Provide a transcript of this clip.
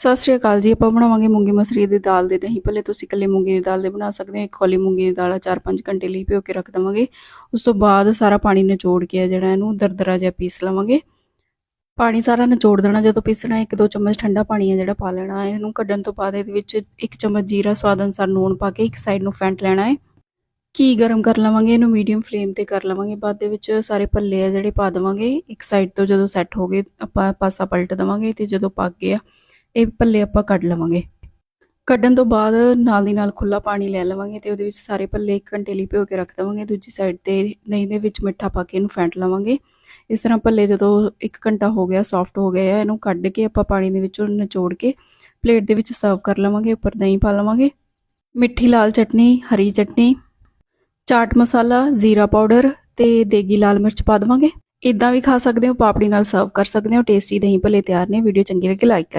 ਸਤਿ ਸ਼੍ਰੀ ਅਕਾਲ ਜੀ, ਆਪਾਂ ਬਣਾਵਾਂਗੇ ਮੂੰਗੀ ਮਸਰੀ ਦੀ ਦਾਲ ਦੇ ਦਹੀਂ। ਭੱਲੇ ਤੁਸੀਂ ਇਕੱਲੇ ਮੂੰਗੀ ਦੀ ਦਾਲ ਦੇ ਬਣਾ ਸਕਦੇ ਹੋ, ਇੱਕ ਖੋਲੀ ਮੂੰਗੀ ਦੀ ਦਾਲ 4-5 ਘੰਟੇ ਲਈ ਭਿਓ ਕੇ ਰੱਖ ਦਵਾਂਗੇ। ਉਸ ਤੋਂ ਬਾਅਦ ਸਾਰਾ ਪਾਣੀ ਨਿਚੋੜ ਕੇ ਆ ਜਿਹੜਾ ਇਹਨੂੰ ਦਰਦਰਾ ਜਿਹਾ ਪੀਸ ਲਵਾਂਗੇ। ਪਾਣੀ ਸਾਰਾ ਨਿਚੋੜ ਦੇਣਾ, ਜਦੋਂ ਪੀਸਣਾ ਇੱਕ ਦੋ ਚਮਚ ਠੰਡਾ ਪਾਣੀ ਹੈ ਜਿਹੜਾ ਪਾ ਲੈਣਾ ਹੈ। ਇਹਨੂੰ ਕੱਢਣ ਤੋਂ ਬਾਅਦ ਇਹਦੇ ਵਿੱਚ ਇੱਕ ਚਮਚ ਜੀਰਾ ਸਵਾਦ ਅਨੁਸਾਰ ਨੂਣ ਪਾ ਕੇ ਇੱਕ ਸਾਈਡ ਨੂੰ ਫੈਂਟ ਲੈਣਾ ਹੈ। ਘੀ ਗਰਮ ਕਰ ਲਵਾਂਗੇ, ਇਹਨੂੰ ਮੀਡੀਅਮ ਫਲੇਮ ਤੇ ਕਰ ਲਵਾਂਗੇ। ਬਾਅਦ ਦੇ ਵਿੱਚ ਸਾਰੇ ਭੱਲੇ ਆ ਜਿਹੜੇ ਪਾ ਦਵਾਂਗੇ। ਇੱਕ ਸਾਈਡ ਤੋਂ ਜਦੋਂ ਸੈੱਟ ਹੋ ਗਏ, ਆਪਾਂ ਪਾਸਾ ਪਲਟ ਦਵਾਂਗੇ ਤੇ ਜਦੋਂ ਪੱਕ ਗਿਆ ਇਹ ਭੱਲੇ ਆਪਾਂ ਕੱਢ ਲਵਾਂਗੇ। ਕੱਢਣ ਤੋਂ ਬਾਅਦ ਨਾਲ ਦੀ ਨਾਲ ਖੁੱਲਾ ਪਾਣੀ ਲੈ ਲਵਾਂਗੇ ਤੇ ਉਹਦੇ ਵਿੱਚ ਸਾਰੇ ਭੱਲੇ 1 ਘੰਟੇ ਲਈ ਭਿਓ ਕੇ ਰੱਖ ਦਵਾਂਗੇ। ਦੂਜੀ ਸਾਈਡ ਤੇ ਦਹੀਂ ਦੇ ਵਿੱਚ ਮਿੱਠਾ ਪਾ ਕੇ ਇਹਨੂੰ ਫੈਂਟ ਲਵਾਂਗੇ। ਇਸ ਤਰ੍ਹਾਂ ਭੱਲੇ ਜਦੋਂ 1 ਘੰਟਾ ਹੋ ਗਿਆ ਸੌਫਟ ਹੋ ਗਿਆ ਆ ਇਹਨੂੰ ਕੱਢ ਕੇ ਆਪਾਂ ਪਾਣੀ ਦੇ ਵਿੱਚੋਂ ਨਿਚੋੜ ਕੇ ਪਲੇਟ ਦੇ ਵਿੱਚ ਸਰਵ ਕਰ ਲਵਾਂਗੇ, ਉੱਪਰ ਦਹੀਂ ਪਾ ਲਵਾਂਗੇ। ਮਿੱਠੀ ਲਾਲ ਚਟਨੀ, ਹਰੀ ਚਟਨੀ, ਚਾਟ ਮਸਾਲਾ, ਜ਼ੀਰਾ ਪਾਊਡਰ ਤੇ ਦੇਗੀ ਲਾਲ ਮਿਰਚ ਪਾ ਦਵਾਂਗੇ। ਇਦਾਂ ਵੀ ਖਾ ਸਕਦੇ ਹੋ, ਪਾਪੜੀ ਨਾਲ ਸਰਵ ਕਰ ਸਕਦੇ ਹੋ ਟੇਸਟੀ ਦਹੀਂ ਭੱਲੇ ਤਿਆਰ ਨੇ। ਵੀਡੀਓ ਚੰਗੀ ਲੱਗੇ ਲਾਈਕ ਕਰ